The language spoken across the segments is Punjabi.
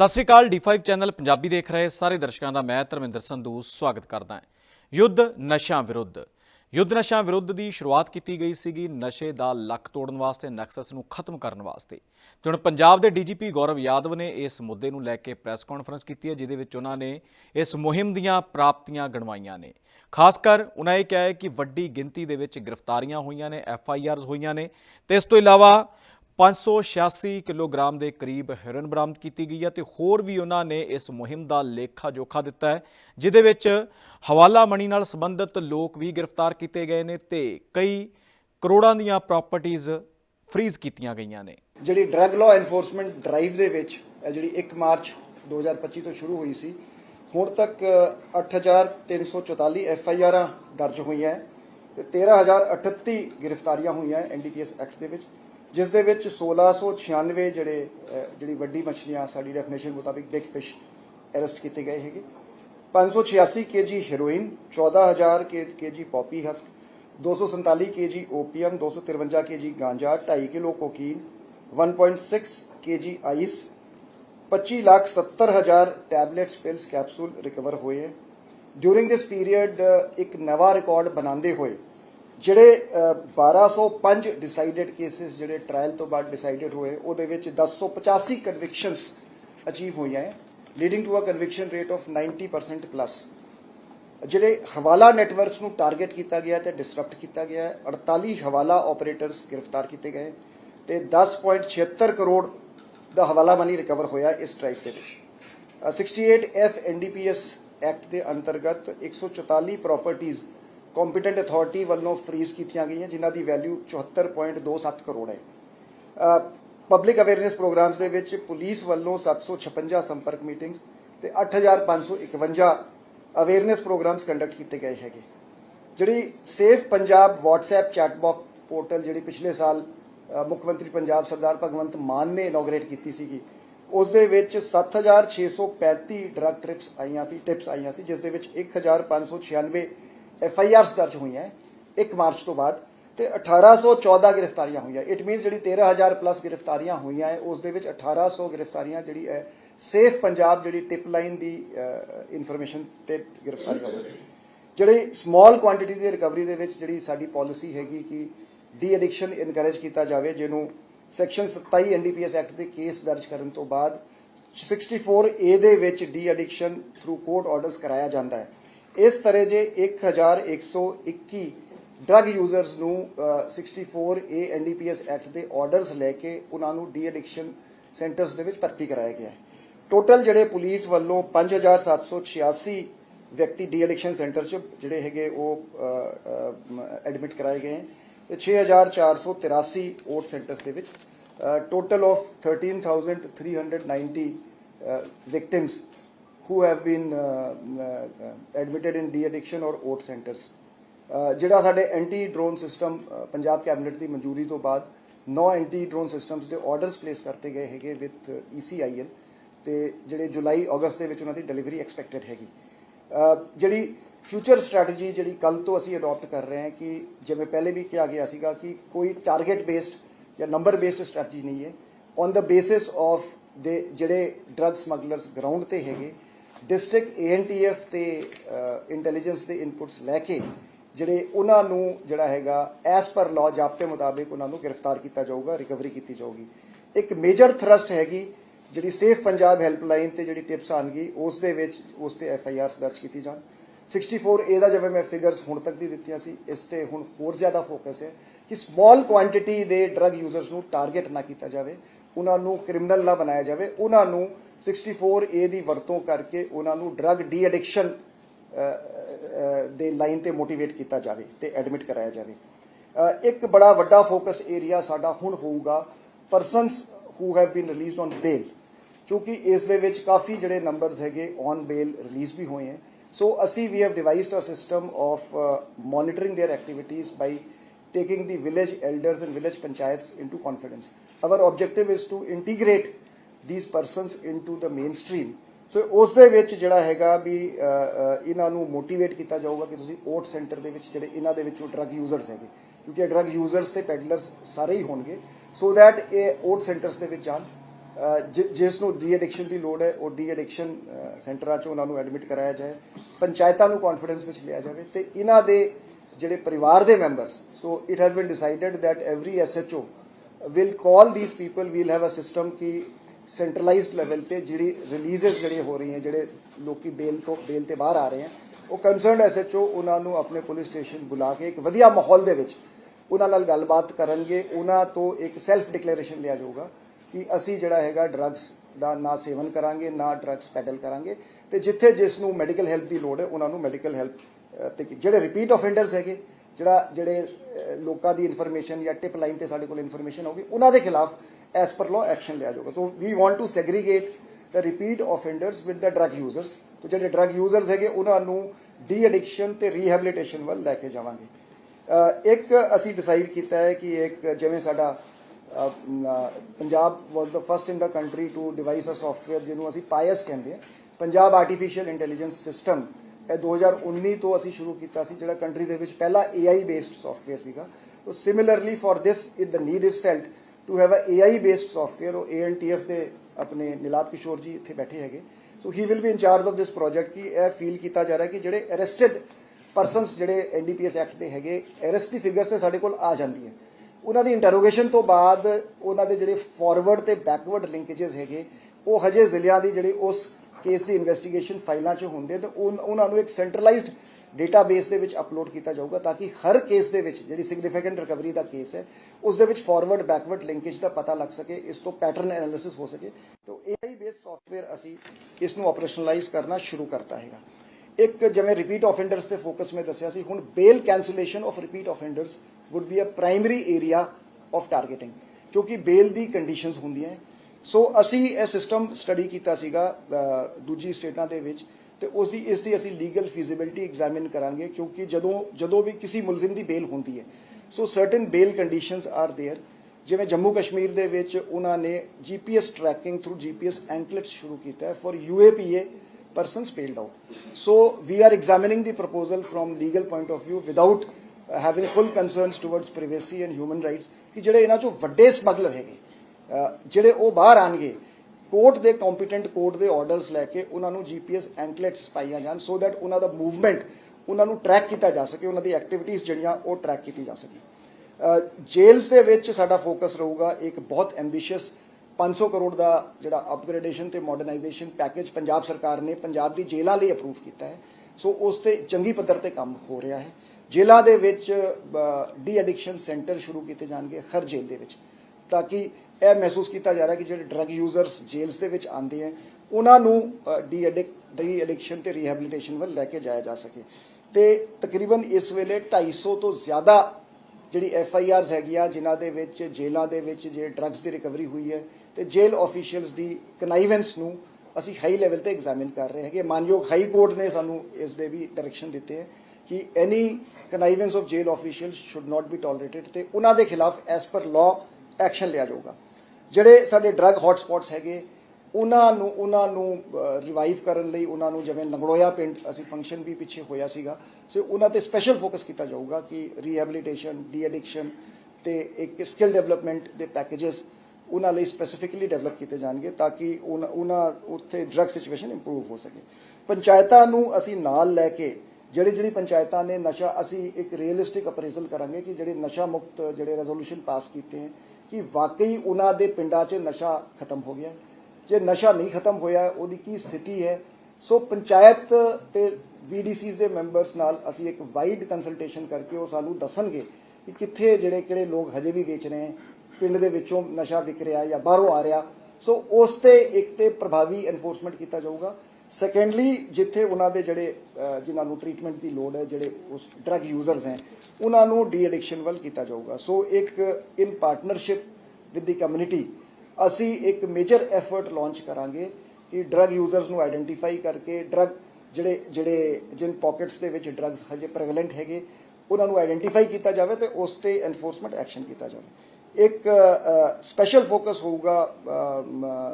ਸਤਿ ਸ਼੍ਰੀ ਅਕਾਲ D5 ਚੈਨਲ ਪੰਜਾਬੀ ਦੇਖ ਰਹੇ ਸਾਰੇ ਦਰਸ਼ਕਾਂ ਦਾ ਮੈਂ ਧਰਮਿੰਦਰ ਸੰਧੂ ਸਵਾਗਤ ਕਰਦਾ ਹਾਂ। ਯੁੱਧ ਨਸ਼ਿਆਂ ਵਿਰੁੱਧ। ਯੁੱਧ ਨਸ਼ਿਆਂ ਵਿਰੁੱਧ ਦੀ ਸ਼ੁਰੂਆਤ ਕੀਤੀ ਗਈ ਸੀਗੀ ਨਸ਼ੇ ਦਾ ਲੱਕ ਤੋੜਨ ਵਾਸਤੇ, ਨਕਸਸ ਨੂੰ ਖਤਮ ਕਰਨ ਵਾਸਤੇ। ਤੇ ਹੁਣ ਪੰਜਾਬ ਦੇ ਡੀਜੀਪੀ ਗੌਰਵ ਯਾਦਵ ਨੇ ਇਸ ਮੁੱਦੇ ਨੂੰ ਲੈ ਕੇ ਪ੍ਰੈਸ ਕਾਨਫਰੰਸ ਕੀਤੀ ਹੈ, ਜਿਹਦੇ ਵਿੱਚ ਉਹਨਾਂ ਨੇ ਇਸ ਮੁਹਿੰਮ ਦੀਆਂ ਪ੍ਰਾਪਤੀਆਂ ਗਣਵਾਈਆਂ ਨੇ। ਖਾਸ ਕਰ ਉਹਨਾਂ ਇਹ ਕਿਹਾ ਹੈ ਕਿ ਵੱਡੀ ਗਿਣਤੀ ਦੇ ਵਿੱਚ ਗ੍ਰਿਫਤਾਰੀਆਂ ਹੋਈਆਂ ਨੇ, ਐਫ ਆਈ ਆਰਜ਼ ਹੋਈਆਂ ਨੇ। ਤੇ ਇਸ ਤੋਂ ਇਲਾਵਾ 586 ਕਿਲੋਗ੍ਰਾਮ ਦੇ ਕਰੀਬ ਹੈਰੋਇਨ ਬਰਾਮਦ ਕੀਤੀ ਗਈ ਹੈ ਤੇ ਹੋਰ ਵੀ ਉਹਨਾਂ ਨੇ ਇਸ ਮੁਹਿੰਮ ਦਾ ਲੇਖਾ ਜੋਖਾ ਦਿੱਤਾ ਹੈ ਜਿਦੇ ਵਿੱਚ ਹਵਾਲਾ ਮਣੀ ਨਾਲ ਸੰਬੰਧਿਤ ਲੋਕ ਵੀ ਗ੍ਰਿਫਤਾਰ ਕੀਤੇ ਗਏ ਨੇ ਤੇ ਕਈ ਕਰੋੜਾਂ ਦੀਆਂ ਪ੍ਰਾਪਰਟੀਆਂ ਫ੍ਰੀਜ਼ ਕੀਤੀਆਂ ਗਈਆਂ ਨੇ। ਜਿਹੜੀ ਡਰੱਗ ਲਾਅ ਐਨਫੋਰਸਮੈਂਟ ਡਰਾਈਵ ਦੇ ਵਿੱਚ ਜਿਹੜੀ 1 ਮਾਰਚ 2025 ਤੋਂ ਸ਼ੁਰੂ ਹੋਈ ਸੀ, ਹੁਣ ਤੱਕ 8344 ਐਫ ਆਈ ਆਰਾਂ ਦਰਜ ਹੋਈਆਂ ਹੈ ਤੇ 13038 ਗ੍ਰਿਫਤਾਰੀਆਂ ਹੋਈਆਂ ਐਨਡੀਪੀਐਸ ਐਕਟ ਦੇ ਵਿੱਚ। ਜਿਸ ਦੇ ਵਿੱਚ 1696 ਜਿਹੜੇ ਜਿਹੜੀ ਵੱਡੀ ਮੱਛਲੀਆਂ ਸਾਡੀ ਡੈਫੀਨੇਸ਼ਨ ਮੁਤਾਬਿਕ ਬਿਗ ਫਿਸ਼ ਅਰੈਸਟ ਕੀਤੇ ਗਏ ਹੈਗੇ। 586 KG heroin 14000 KG poppy husk 247 KG opium 253 KG ਗਾਂਜਾ 2.5 kilo cocaine 1.6 KG ice 25 lakh 70 ਹਜ਼ਾਰ ਟੈਬਲੇਟਸ ਪਿਲਸ ਕੈਪਸੂਲ ਰਿਕਵਰ ਹੋਏ ਹੈ। ਡਿਊਰਿੰਗ ਦਿਸ ਪੀਰੀਅਡ ਇੱਕ ਨਵਾਂ ਰਿਕਾਰਡ ਬਣਾਉਂਦੇ ਹੋਏ ਜਿਹੜੇ ਅਹ, 1205 ਡਿਸਾਈਡਡ ਕੇਸਿਸ ਜਿਹੜੇ ਟ੍ਰਾਇਲ ਤੋਂ ਬਾਅਦ ਡਿਸਾਈਡਡ ਹੋਏ ਉਹਦੇ ਵਿੱਚ 1085 ਕਨਵਿਕਸ਼ਨਸ ਅਚੀਵ ਹੋਈਆਂ ਹੈ leading to a conviction rate of 90% plus ਜਿਹੜੇ ਹਵਾਲਾ ਨੈਟਵਰਕਸ ਨੂੰ ਟਾਰਗੇਟ ਕੀਤਾ ਗਿਆ ਤੇ ਡਿਸਰਪਟ ਕੀਤਾ ਗਿਆ ਹੈ 48 ਹਵਾਲਾ ਆਪਰੇਟਰਸ ਗ੍ਰਿਫਤਾਰ ਕੀਤੇ ਗਏ ਤੇ 10.76 ਕਰੋੜ ਦਾ ਹਵਾਲਾ ਮਨੀ ਰਿਕਵਰ ਹੋਇਆ ਇਸ ਡਰਾਈਵ ਦੇ ਵਿੱਚ। ਅ, 68 ਐਫ ਐਨਡੀਪੀਐਸ ਐਕਟ ਦੇ ਅੰਤਰਗਤ 144 ਪ੍ਰਾਪਰਟੀਆਂ ਕੰਪੀਟੈਂਟ ਅਥਾਰਟੀ ਵੱਲੋਂ ਫ੍ਰੀਜ਼ ਕੀਤੀਆਂ ਗਈਆਂ, ਜਿਨ੍ਹਾਂ ਦੀ ਵੈਲਿਊ 74.27 ਕਰੋੜ ਹੈ। ਪਬਲਿਕ ਅਵੇਅਰਨੈਸ ਪ੍ਰੋਗਰਾਮਸ ਦੇ ਵਿੱਚ ਪੁਲਿਸ ਵੱਲੋਂ 756 ਸੰਪਰਕ ਮੀਟਿੰਗਸ ਤੇ 8551 ਅਵੇਅਰਨੈਸ ਪ੍ਰੋਗਰਾਮਸ ਕੰਡਕਟ ਕੀਤੇ ਗਏ ਹੈਗੇ। ਜਿਹੜੀ safe Punjab WhatsApp chatbot portal ਜਿਹੜੀ ਪਿਛਲੇ ਸਾਲ ਮੁੱਖ ਮੰਤਰੀ ਪੰਜਾਬ ਸਰਦਾਰ ਭਗਵੰਤ ਮਾਨ ਨੇ ਇਨੋਗਰੇਟ ਕੀਤੀ ਸੀਗੀ ਉਸ ਦੇ ਵਿੱਚ 7635 ਡਰੱਗ ਟ੍ਰਿਪਸ ਆਈਆਂ ਸੀ ਟਿਪਸ ਆਈਆਂ ਸੀ, ਜਿਸ ਦੇ ਵਿੱਚ 1596 ਐਫ ਆਈ ਆਰਸ ਦਰਜ ਹੋਈਆਂ 1 ਮਾਰਚ ਤੋਂ ਬਾਅਦ, ਤੇ 1814 ਗ੍ਰਿਫਤਾਰੀਆਂ ਹੋਈਆਂ। ਇਟ ਮੀਨਸ ਜਿਹੜੀ 13000 ਪਲੱਸ ਗ੍ਰਿਫਤਾਰੀਆਂ ਹੋਈਆਂ ਹੈ, ਉਸ ਦੇ ਵਿੱਚ 1800 ਗ੍ਰਿਫਤਾਰੀਆਂ ਜਿਹੜੀ ਹੈ ਸੇਫ ਪੰਜਾਬ ਜਿਹੜੀ ਟਿਪ ਲਾਈਨ ਦੀ ਇਨਫੋਰਮੇਸ਼ਨ ਤੇ ਗ੍ਰਿਫਤਾਰੀਆਂ ਹੋਈਆਂ। ਜਿਹੜੀ ਸਮਾਲ ਕੁਆਂਟੀਟੀ ਦੀ ਰਿਕਵਰੀ ਦੇ ਵਿੱਚ ਜਿਹੜੀ ਸਾਡੀ ਪਾਲਿਸੀ ਹੈਗੀ ਕਿ ਡੀ ਐਡਿਕਸ਼ਨ ਇਨਕਰੇਜ ਕੀਤਾ ਜਾਵੇ, ਜਿਹਨੂੰ ਸੈਕਸ਼ਨ 27 ਐਨਡੀਪੀਐਸ ਐਕਟ ਦੇ ਕੇਸ ਦਰਜ ਕਰਨ ਤੋਂ ਬਾਅਦ 64 ਏ ਦੇ ਵਿੱਚ de addiction through court orders ਕਰਾਇਆ ਜਾਂਦਾ ਹੈ। ਇਸ ਤਰ੍ਹਾਂ ਜੇ 1121 ਡਰੱਗ ਯੂਜ਼ਰਸ ਨੂੰ ਅ, 64 ਏ ਐਨਡੀਪੀਐਸ ਐਕਟ ਦੇ ਆਰਡਰਸ ਲੈ ਕੇ ਉਹਨਾਂ ਨੂੰ ਡੀ ਐਡਿਕਸ਼ਨ ਸੈਂਟਰਸ ਦੇ ਵਿੱਚ ਭਰਤੀ ਕਰਾਇਆ ਗਿਆ ਹੈ। ਟੋਟਲ ਜਿਹੜੇ ਪੁਲਿਸ ਵੱਲੋਂ 5786 ਵਿਅਕਤੀ ਡੀ ਐਡਿਕਸ਼ਨ ਸੈਂਟਰ 'ਚ ਜਿਹੜੇ ਹੈਗੇ ਉਹ ਐਡਮਿਟ ਕਰਾਏ ਗਏ ਹੈ ਤੇ 6483 ਓਟ ਸੈਂਟਰਸ ਦੇ ਵਿੱਚ total of 13390 victims who have been uh, uh, admitted in de-addiction or OAT centers. Uh, ਜਿਹੜਾ ਸਾਡੇ anti drone system Punjab cabinet ਦੀ ਮਨਜ਼ੂਰੀ ਤੋਂ ਬਾਅਦ ਨੌ ਐਂਟੀ ਡਰੋਨ ਸਿਸਟਮਸ ਦੇ ਆਰਡਰਸ ਪਲੇਸ ਕਰਤੇ ਗਏ ਹੈਗੇ ਵਿਦ uh, ECIL ਤੇ ਜਿਹੜੇ ਜੁਲਾਈ ਅਗਸਤ ਦੇ ਵਿੱਚ ਉਹਨਾਂ ਦੀ ਡਿਲੀਵਰੀ ਐਕਸਪੈਕਟਡ ਹੈਗੀ ਜਿਹੜੀ ਫਿਊਚਰ ਸਟ੍ਰੈਟਜੀ ਜਿਹੜੀ ਕੱਲ ਤੋਂ ਅਸੀਂ ਅਡਾਪਟ ਕਰ ਰਹੇ ਹਾਂ ਕਿ ਜਿਵੇਂ ਪਹਿਲੇ ਵੀ ਕਿਹਾ ਗਿਆ ਸੀਗਾ ਕਿ ਕੋਈ ਟਾਰਗੇਟ ਬੇਸਡ ਜਾਂ ਨੰਬਰ ਬੇਸਡ ਸਟ੍ਰੈਟਜੀ ਨਹੀਂ ਹੈ ਔਨ ਦਾ ਬੇਸਿਸ ਆਫ ਦੇ ਜਿਹੜੇ ਡਰੱਗ ਸਮਗਲਰਸ ਗਰਾਊਂਡ ਤੇ ਹੈਗੇ ਡਿਸਟ੍ਰਿਕਟ ਏਐਨਟੀਐਫ ਤੇ ਇੰਟੈਲੀਜੈਂਸ ਦੇ ਇਨਪੁਟਸ ਲੈ ਕੇ ਜਿਹੜੇ ਉਹਨਾਂ ਨੂੰ ਜਿਹੜਾ ਹੈਗਾ ਐਸ ਪਰ ਲਾਅ ਜਾਬਤੇ ਮੁਤਾਬਿਕ ਉਹਨਾਂ ਨੂੰ ਗ੍ਰਿਫਤਾਰ ਕੀਤਾ ਜਾਊਗਾ ਰਿਕਵਰੀ ਕੀਤੀ ਜਾਊਗੀ। ਇੱਕ ਮੇਜਰ ਥਰਸਟ ਹੈਗੀ, ਜਿਹੜੀ ਸੇਫ ਪੰਜਾਬ ਹੈਲਪਲਾਈਨ ਤੇ ਜਿਹੜੀ ਟਿਪਸ ਆਣਗੀ, ਉਸ ਦੇ ਵਿੱਚ, ਉਸ ਤੇ ਐਫ ਆਈ ਆਰਸ ਦਰਜ ਕੀਤੀ ਜਾਣ। 64 ਏ ਦਾ ਜਿਵੇਂ ਮੈਂ ਫਿਗਰਸ ਹੁਣ ਤੱਕ ਦੀ ਦਿੱਤੀਆਂ ਸੀ, ਇਸ ਤੇ ਹੁਣ ਹੋਰ ਜ਼ਿਆਦਾ ਫੋਕਸ ਹੈ ਕਿ ਸਮਾਲ ਕੁਆਂਟੀਟੀ ਦੇ ਡਰੱਗ ਯੂਜ਼ਰਸ ਨੂੰ ਟਾਰਗੇਟ ਨਾ ਕੀਤਾ ਜਾਵੇ। ਉਹਨਾਂ ਨੂੰ ਕ੍ਰਿਮੀਨਲ ਨਾ ਬਣਾਇਆ ਜਾਵੇ, ਉਹਨਾਂ ਨੂੰ 64 ਏ ਦੀ ਵਰਤੋਂ ਕਰਕੇ ਉਹਨਾਂ ਨੂੰ ਡਰੱਗ ਡੀ ਐਡਿਕਸ਼ਨ ਦੇ ਲਾਈਨ ਤੇ ਮੋਟੀਵੇਟ ਕੀਤਾ ਜਾਵੇ ਤੇ ਐਡਮਿਟ ਕਰਾਇਆ ਜਾਵੇ। ਇੱਕ ਬੜਾ ਵੱਡਾ ਫੋਕਸ ਏਰੀਆ ਸਾਡਾ ਹੁਣ ਹੋਊਗਾ persons who have been released on bail ਕਿਉਂਕਿ ਇਸ ਦੇ ਵਿੱਚ ਕਾਫੀ ਜਿਹੜੇ ਨੰਬਰਸ ਹੈਗੇ ਔਨ ਬੇਲ ਰਿਲੀਜ਼ ਵੀ ਹੋਏ ਹੈ। ਸੋ ਅਸੀਂ ਵੀ have devised uh system of monitoring their activities by taking the village elders and village panchayats into confidence. Our objective is to integrate these persons into the mainstream. So ਉਸ ਦੇ ਵਿੱਚ ਜਿਹੜਾ ਹੈਗਾ ਵੀ ਇਹਨਾਂ ਨੂੰ ਮੋਟੀਵੇਟ ਕੀਤਾ ਜਾਊਗਾ ਕਿ ਤੁਸੀਂ ਓਟ ਸੈਂਟਰ ਦੇ ਵਿੱਚ ਜਿਹੜੇ ਇਹਨਾਂ ਦੇ ਵਿੱਚੋਂ ਡਰੱਗ ਯੂਜ਼ਰਸ ਹੈਗੇ ਕਿਉਂਕਿ ਡਰੱਗ ਯੂਜ਼ਰਸ ਤੇ ਪੈਡਲਰਸ ਸਾਰੇ ਹੀ ਹੋਣਗੇ ਸੋ ਦੈਟ ਇਹ ਓਟ ਸੈਂਟਰਸ ਦੇ ਵਿੱਚ ਜਾਣ ਜਿਸ ਨੂੰ ਡੀ ਐਡਿਕਸ਼ਨ ਦੀ ਲੋੜ ਹੈ ਉਹ ਡੀ ਐਡਿਕਸ਼ਨ ਸੈਂਟਰਾਂ 'ਚ ਉਹਨਾਂ ਨੂੰ ਐਡਮਿਟ ਕਰਾਇਆ ਜਾਏ ਪੰਚਾਇਤਾਂ ਨੂੰ ਕੌਨਫੀਡੈਂਸ ਵਿੱਚ ਲਿਆ ਜਾਵੇ ਤੇ ਇਹਨਾਂ ਦੇ ਜਿਹੜੇ ਪਰਿਵਾਰ ਦੇ members so it has been decided that every SHO will call these people, we'll have a system ਕਿ ਸੈਂਟਰਲਾਈਜ਼ਡ ਲੈਵਲ ਤੇ ਜਿਹੜੀ ਰਿਲੀਜ਼ਸ ਜਿਹੜੇ ਹੋ ਰਹੀਆਂ ਜਿਹੜੇ ਲੋਕੀ ਬੇਲ ਤੋਂ ਬੇਲ ਤੇ ਬਾਹਰ ਆ ਰਹੇ ਆ ਉਹ ਕੰਸਰਨਡ ਐਸਐਚਓ ਉਹਨਾਂ ਨੂੰ ਆਪਣੇ ਪੁਲਿਸ ਸਟੇਸ਼ਨ ਬੁਲਾ ਕੇ ਇੱਕ ਵਧੀਆ ਮਾਹੌਲ ਦੇ ਵਿੱਚ ਉਹਨਾਂ ਨਾਲ ਗੱਲਬਾਤ ਕਰਨਗੇ ਉਹਨਾਂ ਤੋਂ ਇੱਕ ਸੈਲਫ ਡਿਕਲੇਰੇਸ਼ਨ ਲਿਆ ਜਾਊਗਾ ਕਿ ਅਸੀਂ ਜਿਹੜਾ ਹੈਗਾ ਡਰੱਗਸ ਦਾ ਨਾ ਸੇਵਨ ਕਰਾਂਗੇ ਨਾ ਡਰੱਗਸ ਪੈਡਲ ਕਰਾਂਗੇ ਤੇ ਜਿੱਥੇ ਜਿਸ ਨੂੰ ਮੈਡੀਕਲ ਹੈਲਪ ਦੀ ਲੋੜ ਹੈ ਉਹਨਾਂ ਨੂੰ ਮੈਡੀਕਲ ਹੈਲਪ ਤੇ ਜਿਹੜੇ ਰਿਪੀਟ ਆਫੈਂਡਰਸ ਹੈਗੇ, ਜਿਹੜਾ, ਜਿਹੜੇ ਲੋਕਾਂ ਦੀ ਇਨਫੋਰਮੇਸ਼ਨ ਜਾਂ ਟਿਪ ਲਾਈਨ ਤੇ ਸਾਡੇ ਕੋਲ ਇਨਫੋਰਮੇਸ਼ਨ ਹੋਗੀ ਉਹਨਾਂ ਦੇ ਖਿਲਾਫ ਐਸ ਪਰ ਲਾਅ ਐਕਸ਼ਨ ਲਿਆ ਜਾਊਗਾ। So we want to segregate the repeat offenders with the drug users ਤੇ ਜਿਹੜੇ ਡਰੱਗ ਯੂਜ਼ਰਸ ਹੈਗੇ, ਉਹਨਾਂ ਨੂੰ ਡੀ ਐਡਿਕਸ਼ਨ ਤੇ ਰੀਹੈਬਿਲਿਟੇਸ਼ਨ ਵੱਲ ਲੈ ਕੇ ਜਾਵਾਂਗੇ। ਇੱਕ ਅਸੀਂ ਡਿਸਾਈਡ ਕੀਤਾ ਹੈ ਕਿ ਇੱਕ ਜਿਵੇਂ ਸਾਡਾ Punjab was the first in the country to devise uh software ਜਿਹਨੂੰ ਅਸੀਂ ਪਾਇਸ ਕਹਿੰਦੇ ਹਾਂ। ਪੰਜਾਬ ਆਰਟੀਫੀਸ਼ੀਅਲ ਇੰਟੈਲੀਜੈਂਸ ਸਿਸਟਮ ਇਹ 2019 ਤੋਂ ਅਸੀਂ ਸ਼ੁਰੂ ਕੀਤਾ ਸੀ ਜਿਹੜਾ ਕੰਟਰੀ ਦੇ ਵਿੱਚ ਪਹਿਲਾ AI ਬੇਸਡ ਸੌਫਟਵੇਅਰ ਸੀਗਾ। So similarly for this it the need is felt to have uh AI based software ਉਹ ANTF ਦੇ ਆਪਣੇ ਨਿਲਾਬ ਕਿਸ਼ੋਰ ਜੀ ਇੱਥੇ ਬੈਠੇ ਹੈਗੇ। So he will be in charge of this project ਕਿ ਇਹ ਫੀਲ ਕੀਤਾ ਜਾ ਰਿਹਾ ਕਿ ਜਿਹੜੇ ਅਰੈਸਟਡ ਪਰਸਨਸ ਜਿਹੜੇ ਐਨਡੀਪੀਐਸ ਐਕਟ ਦੇ ਹੈਗੇ ਅਰੈਸਟ ਦੀ ਫਿਗਰਸ ਤੇ ਸਾਡੇ ਕੋਲ ਆ ਜਾਂਦੀ ਹੈ ਉਹਨਾਂ ਦੀ ਇੰਟਰੋਗੇਸ਼ਨ ਤੋਂ ਬਾਅਦ ਉਹਨਾਂ ਦੇ ਜਿਹੜੇ ਫਾਰਵਰਡ ਤੇ ਬੈਕਵਰਡ ਲਿੰਕੇजेस ਹੈਗੇ, ਉਹ ਹਜੇ ਜ਼ਿਲ੍ਹਿਆਂ ਦੀ ਜਿਹੜੀ ਉਸ ਕੇਸ ਦੀ ਇਨਵੈਸਟੀਗੇਸ਼ਨ ਫਾਈਲਾਂ 'ਚ ਹੁੰਦੇ ਤੇ ਉਹਨਾਂ ਨੂੰ ਇੱਕ ਸੈਂਟਰਲਾਈਜ਼ਡ ਡੇਟਾਬੇਸ ਦੇ ਵਿੱਚ ਅਪਲੋਡ ਕੀਤਾ ਜਾਊਗਾ ਤਾਂ ਕਿ ਹਰ ਕੇਸ ਦੇ ਵਿੱਚ ਜਿਹੜੀ ਸਿਗਨੀਫੀਕੈਂਟ ਰਿਕਵਰੀ ਦਾ ਕੇਸ ਹੈ, ਉਸ ਦੇ ਵਿੱਚ ਫਾਰਵਰਡ ਬੈਕਵਰਡ ਲਿੰਕੇਜ ਦਾ ਪਤਾ ਲੱਗ ਸਕੇ, ਇਸ ਤੋਂ ਪੈਟਰਨ ਐਨਾਲਿਸਿਸ ਹੋ ਸਕੇ। ਤਾਂ AI ਬੇਸਡ ਸੌਫਟਵੇਅਰ ਅਸੀਂ ਇਸ ਨੂੰ ਆਪਰੇਸ਼ਨਲਾਈਜ਼ ਕਰਨਾ ਸ਼ੁਰੂ ਕਰਤਾ ਹੈਗਾ। ਇੱਕ ਜਿਵੇਂ ਰਿਪੀਟ ਆਫੈਂਡਰਸ ਤੇ ਫੋਕਸ ਮੈਂ ਦੱਸਿਆ ਸੀ, ਹੁਣ bail cancellation of repeat offenders would be a primary area of targeting ਕਿਉਂਕਿ ਬੇਲ ਦੀ ਕੰਡੀਸ਼ਨਸ ਹੁੰਦੀਆਂ ਸੋ ਅਸੀਂ ਇਹ ਸਿਸਟਮ ਸਟੱਡੀ ਕੀਤਾ ਸੀਗਾ ਦੂਜੀ ਸਟੇਟਾਂ ਦੇ ਵਿੱਚ, ਤੇ ਉਸ ਦੀ ਇਸ ਦੀ ਅਸੀਂ ਲੀਗਲ ਫੀਜ਼ਿਬਿਲਟੀ ਐਗਜ਼ਾਮਿਨ ਕਰਾਂਗੇ, ਕਿਉਂਕਿ ਜਦੋਂ ਜਦੋਂ ਵੀ ਕਿਸੇ ਮੁਲਜ਼ਮ ਦੀ ਬੇਲ ਹੁੰਦੀ ਹੈ so certain bail conditions are there ਜਿਵੇਂ ਜੰਮੂ ਕਸ਼ਮੀਰ ਦੇ ਵਿੱਚ ਉਹਨਾਂ ਨੇ GPS tracking through GPS anklets ਸ਼ੁਰੂ ਕੀਤਾ ਹੈ for UAPA persons failed out so we are examining the proposal from legal point of view without having full concerns towards privacy and human rights ਕਿ ਜਿਹੜੇ ਇਹਨਾਂ ਚੋਂ ਵੱਡੇ ਸਮਗਲਰ ਹੈਗੇ ਜਿਹੜੇ ਉਹ ਬਾਹਰ ਆਣਗੇ, ਕੋਰਟ ਦੇ ਕੰਪੀਟੈਂਟ ਕੋਰਟ ਦੇ ਆਰਡਰਸ ਲੈ ਕੇ ਉਹਨਾਂ ਨੂੰ ਜੀਪੀਐਸ ਐਂਕਲੇਟਸ ਪਾਈਆਂ ਜਾਣ ਸੋ ਦੈਟ ਉਹਨਾਂ ਦਾ ਮੂਵਮੈਂਟ ਉਹਨਾਂ ਨੂੰ ਟਰੈਕ ਕੀਤਾ ਜਾ ਸਕੇ, ਉਹਨਾਂ ਦੀ ਐਕਟੀਵਿਟੀਜ਼ ਜਿਹੜੀਆਂ ਉਹ ਟਰੈਕ ਕੀਤੀ ਜਾ ਸਕੇ। ਜੇਲਸ ਦੇ ਵਿੱਚ ਸਾਡਾ ਫੋਕਸ ਰਹੂਗਾ ਇੱਕ ਬਹੁਤ ਐਂਬੀਸ਼ੀਅਸ 500 ਕਰੋੜ ਦਾ ਜਿਹੜਾ ਅਪਗ੍ਰੇਡੇਸ਼ਨ ਤੇ ਮਾਡਰਨਾਈਜੇਸ਼ਨ ਪੈਕੇਜ ਪੰਜਾਬ ਸਰਕਾਰ ਨੇ ਪੰਜਾਬ ਦੀ ਜੇਲ੍ਹਾਂ ਲਈ ਅਪਰੂਵ ਕੀਤਾ ਹੈ। ਸੋ ਉਸ ਤੇ ਚੰਗੀ ਪੱਧਰ ਤੇ ਕੰਮ ਹੋ ਰਿਹਾ ਹੈ। ਜੇਲ੍ਹਾਂ ਦੇ ਵਿੱਚ ਡੀ ਐਡਿਕਸ਼ਨ ਸੈਂਟਰ ਸ਼ੁਰੂ ਕੀਤੇ ਜਾਣਗੇ ਹਰ ਜੇਲ੍ਹ ਦੇ ਵਿੱਚ, ਤਾਂ ਕਿ ਇਹ ਮਹਿਸੂਸ ਕੀਤਾ ਜਾ ਰਿਹਾ ਕਿ ਜਿਹੜੇ ਡਰੱਗ ਯੂਜ਼ਰਸ ਜੇਲਸ ਦੇ ਵਿੱਚ ਆਉਂਦੇ ਆ ਉਹਨਾਂ ਨੂੰ ਡੀ ਐਡਿਕ ਡੀ ਐਡਿਕਸ਼ਨ ਤੇ ਰੀਹੈਬਿਲਿਟੇਸ਼ਨ ਵੱਲ ਲੈ ਕੇ ਜਾਇਆ ਜਾ ਸਕੇ। ਤੇ ਤਕਰੀਬਨ ਇਸ ਵੇਲੇ 250 ਤੋਂ ਜ਼ਿਆਦਾ ਜਿਹੜੀ ਐਫ ਆਈ ਆਰਸ ਹੈਗੀਆਂ ਜਿਨ੍ਹਾਂ ਦੇ ਵਿੱਚ ਜੇਲਾਂ ਦੇ ਵਿੱਚ ਜੇ ਡਰੱਗਸ ਦੀ ਰਿਕਵਰੀ ਹੋਈ ਹੈ, ਤੇ ਜੇਲ ਆਫੀਸ਼ੀਅਲਸ ਦੀ ਕਨਾਈਵੈਂਸ ਨੂੰ ਅਸੀਂ ਹਾਈ ਲੈਵਲ ਤੇ ਐਗਜ਼ਾਮਿਨ ਕਰ ਰਹੇ ਹੈਗੇ। ਮਾਨਯੋਗ ਹਾਈ ਕੋਰਟ ਨੇ ਸਾਨੂੰ ਇਸ ਦੇ ਵੀ ਡਾਇਰੈਕਸ਼ਨ ਦਿੱਤੇ ਹੈ ਕਿ any connivance of jail officials should not be tolerated ਤੇ ਉਹਨਾਂ ਦੇ ਖਿਲਾਫ ਐਸ ਪਰ ਲਾਅ ਐਕਸ਼ਨ ਲਿਆ ਜਾਊਗਾ। ਜਿਹੜੇ ਸਾਡੇ ਡਰੱਗ ਹੌਟਸਪੌਟਸ ਹੈਗੇ, ਉਹਨਾਂ ਨੂੰ ਉਹਨਾਂ ਨੂੰ ਰਿਵਾਈਵ ਕਰਨ ਲਈ ਉਹਨਾਂ ਨੂੰ ਜਿਵੇਂ ਲੰਗੜੋਇਆ ਪਿੰਡ ਅਸੀਂ ਫੰਕਸ਼ਨ ਵੀ ਪਿੱਛੇ ਹੋਇਆ ਸੀਗਾ ਸੋ ਉਹਨਾਂ ਤੇ ਸਪੈਸ਼ਲ ਫੋਕਸ ਕੀਤਾ ਜਾਊਗਾ ਕਿ ਰੀਹੈਬਿਲਿਟੇਸ਼ਨ ਡੀ ਐਡਿਕਸ਼ਨ ਤੇ ਇੱਕ ਸਕਿੱਲ ਡਿਵੈਲਪਮੈਂਟ ਦੇ ਪੈਕੇजेस ਉਹਨਾਂ ਲਈ ਸਪੈਸੀਫਿਕਲੀ ਡਿਵੈਲਪ ਕੀਤੇ ਜਾਣਗੇ ਤਾਂ ਕਿ ਉਹਨਾਂ ਉੱਥੇ ਡਰੱਗ ਸਿਚੁਏਸ਼ਨ ਇੰਪਰੂਵ ਹੋ ਸਕੇ। ਪੰਚਾਇਤਾਂ ਨੂੰ ਅਸੀਂ ਨਾਲ ਲੈ ਕੇ, ਜਿਹੜੀ ਜਿਹੜੀ ਪੰਚਾਇਤਾਂ ਨੇ ਨਸ਼ਾ, ਅਸੀਂ ਇੱਕ ਰੀਅਲਿਸਟਿਕ ਅਪਰੇਜ਼ਲ ਕਰਾਂਗੇ ਕਿ ਜਿਹੜੇ ਨਸ਼ਾ ਮੁਕਤ, ਜਿਹੜੇ ਰੈਜ਼ੋਲੂਸ਼ਨ ਪਾਸ ਕੀਤੇ ਹੈ ਕਿ ਵਾਕਈ ਉਹਨਾਂ ਦੇ ਪਿੰਡਾਂ 'ਚ ਨਸ਼ਾ ਖਤਮ ਹੋ ਗਿਆ। ਜੇ ਨਸ਼ਾ ਨਹੀਂ ਖਤਮ ਹੋਇਆ, ਉਹਦੀ ਕੀ ਸਥਿਤੀ ਹੈ? ਸੋ ਪੰਚਾਇਤ ਤੇ ਵੀਡੀਸੀਜ਼ ਦੇ ਮੈਂਬਰਸ ਨਾਲ ਅਸੀਂ ਇੱਕ ਵਾਈਡ ਕੰਸਲਟੇਸ਼ਨ ਕਰਕੇ ਉਹ ਸਾਨੂੰ ਦੱਸਣਗੇ ਕਿ ਕਿੱਥੇ ਜਿਹੜੇ ਕਿਹੜੇ ਲੋਕ ਹਜੇ ਵੀ ਵੇਚ ਰਹੇ ਪਿੰਡ ਦੇ ਵਿੱਚੋਂ ਨਸ਼ਾ ਵਿਕ ਰਿਹਾ ਜਾਂ ਬਾਹਰੋਂ ਆ ਰਿਹਾ। ਸੋ ਉਸ ਤੇ ਇੱਕ ਤੇ ਪ੍ਰਭਾਵੀ ਐਨਫੋਰਸਮੈਂਟ ਕੀਤਾ ਜਾਊਗਾ। ਸੈਕੰਡਲੀ ਜਿੱਥੇ ਉਹਨਾਂ ਦੇ ਜਿਹੜੇ ਅਹ, ਜਿਨ੍ਹਾਂ ਨੂੰ ਟ੍ਰੀਟਮੈਂਟ ਦੀ ਲੋੜ ਹੈ ਜਿਹੜੇ ਉਸ ਡਰੱਗ ਯੂਜ਼ਰਸ ਹੈ ਉਹਨਾਂ ਨੂੰ ਡੀ ਐਡਿਕਸ਼ਨ ਵੱਲ ਕੀਤਾ ਜਾਊਗਾ। ਸੋ ਇੱਕ in partnership with the community ਅਸੀਂ ਇੱਕ ਮੇਜਰ ਐਫਰਟ ਲਾਂਚ ਕਰਾਂਗੇ ਕਿ ਡਰੱਗ ਯੂਜ਼ਰਸ ਨੂੰ ਆਇਡੈਂਟੀਫਾਈ ਕਰਕੇ ਡਰੱਗ ਜਿਹੜੇ ਜਿਹੜੇ ਜਿਨ ਪਾਕਟਸ ਦੇ ਵਿੱਚ ਡਰੱਗਸ ਹਜੇ ਪ੍ਰੈਵਲੈਂਟ ਹੈਗੇ ਉਹਨਾਂ ਨੂੰ ਆਇਡੈਂਟੀਫਾਈ ਕੀਤਾ ਜਾਵੇ ਤੇ ਉਸ ਤੇ ਐਨਫੋਰਸਮੈਂਟ ਐਕਸ਼ਨ ਕੀਤਾ ਜਾਵੇ। ਇੱਕ ਸਪੈਸ਼ਲ ਫੋਕਸ ਹੋਊਗਾ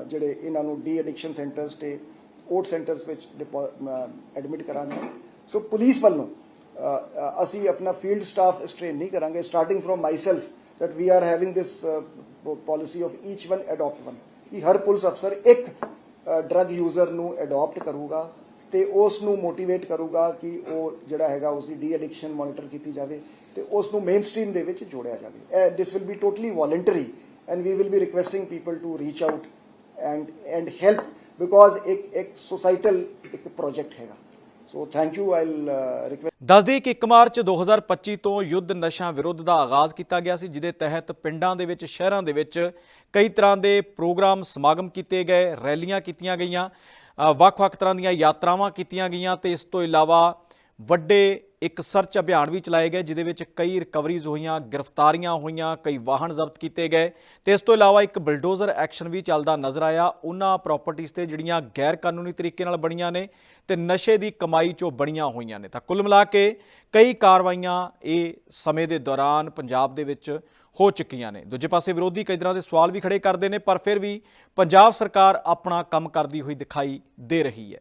ਜਿਹੜੇ ਇਹਨਾਂ ਨੂੰ ਡੀ ਐਡਿਕਸ਼ਨ ਸੈਂਟਰਸ ਤੇ ਓਟ ਸੈਂਟਰਸ ਵਿੱਚ ਐਡਮਿਟ ਕਰਾਂਗੇ। ਸੋ ਪੁਲਿਸ ਵੱਲੋਂ ਅਸੀਂ ਆਪਣਾ ਫੀਲਡ ਸਟਾਫ ਸਟ੍ਰੇਨ ਨਹੀਂ ਕਰਾਂਗੇ। Starting from myself that we are having this uh, po- policy of each one adopt one ਕਿ ਹਰ ਪੁਲਿਸ ਅਫਸਰ ਇੱਕ ਡਰੱਗ ਯੂਜ਼ਰ ਨੂੰ ਅਡਾਪਟ ਕਰੂਗਾ ਤੇ ਉਸ ਨੂੰ ਮੋਟੀਵੇਟ ਕਰੂਗਾ ਕਿ ਉਹ ਜਿਹੜਾ ਹੈਗਾ ਉਸ ਦੀ ਡੀ ਐਡਿਕਸ਼ਨ ਮੋਨੀਟਰ ਕੀਤੀ ਜਾਵੇ ਤੇ ਉਸ ਨੂੰ ਮੇਨ ਸਟ੍ਰੀਮ ਦੇ ਵਿੱਚ ਜੋੜਿਆ ਜਾਵੇ। This will be totally voluntary and we will be requesting people to reach out and and help because ਇੱਕ ਇੱਕ ਸੋਸਾਈਟਲ ਇੱਕ ਪ੍ਰੋਜੈਕਟ ਹੈਗਾ so thank you I request ਦੱਸ ਦਈਏ ਕਿ 1 ਮਾਰਚ 2025 ਤੋਂ ਯੁੱਧ ਨਸ਼ਾ ਵਿਰੁੱਧ ਦਾ ਆਗਾਜ਼ ਕੀਤਾ ਗਿਆ ਸੀ, ਜਿਹਦੇ ਤਹਿਤ ਪਿੰਡਾਂ ਦੇ ਵਿੱਚ, ਸ਼ਹਿਰਾਂ ਦੇ ਵਿੱਚ ਕਈ ਤਰ੍ਹਾਂ ਦੇ ਪ੍ਰੋਗਰਾਮ ਸਮਾਗਮ ਕੀਤੇ ਗਏ, ਰੈਲੀਆਂ ਕੀਤੀਆਂ ਗਈਆਂ ਵੱਖ-ਵੱਖ ਤਰ੍ਹਾਂ ਦੀਆਂ ਯਾਤਰਾਵਾਂ ਕੀਤੀਆਂ ਗਈਆਂ ਤੇ ਇਸ ਤੋਂ ਇਲਾਵਾ ਵੱਡੇ ਇੱਕ ਸਰਚ ਅਭਿਆਨ ਵੀ ਚਲਾਏ ਗਏ, ਜਿਹਦੇ ਵਿੱਚ ਕਈ ਰਿਕਵਰੀਜ਼ ਹੋਈਆਂ, ਗ੍ਰਿਫਤਾਰੀਆਂ ਹੋਈਆਂ, ਕਈ ਵਾਹਨ ਜ਼ਬਤ ਕੀਤੇ ਗਏ ਤੇ ਇਸ ਤੋਂ ਇਲਾਵਾ ਇੱਕ ਬਲਡੋਜ਼ਰ ਐਕਸ਼ਨ ਵੀ ਚੱਲਦਾ ਨਜ਼ਰ ਆਇਆ। ਉਹਨਾਂ ਪ੍ਰਾਪਰਟੀਆਂ ਤੇ ਜਿਹੜੀਆਂ ਗੈਰ ਕਾਨੂੰਨੀ ਤਰੀਕੇ ਨਾਲ ਬਣੀਆਂ ਨੇ ਤੇ ਨਸ਼ੇ ਦੀ ਕਮਾਈ ਚੋਂ ਬਣੀਆਂ ਹੋਈਆਂ ਨੇ। ਤਾਂ ਕੁੱਲ ਮਿਲਾ ਕੇ ਕਈ ਕਾਰਵਾਈਆਂ ਇਹ ਸਮੇਂ ਦੇ ਦੌਰਾਨ ਪੰਜਾਬ ਦੇ ਵਿੱਚ ਹੋ ਚੁੱਕੀਆਂ ਨੇ। ਦੂਜੇ ਪਾਸੇ ਵਿਰੋਧੀ ਕਈ ਤਰ੍ਹਾਂ ਦੇ ਸਵਾਲ ਵੀ ਖੜੇ ਕਰਦੇ ਨੇ, ਪਰ ਫਿਰ ਵੀ ਪੰਜਾਬ ਸਰਕਾਰ ਆਪਣਾ ਕੰਮ ਕਰਦੀ ਹੋਈ ਦਿਖਾਈ ਦੇ ਰਹੀ ਹੈ।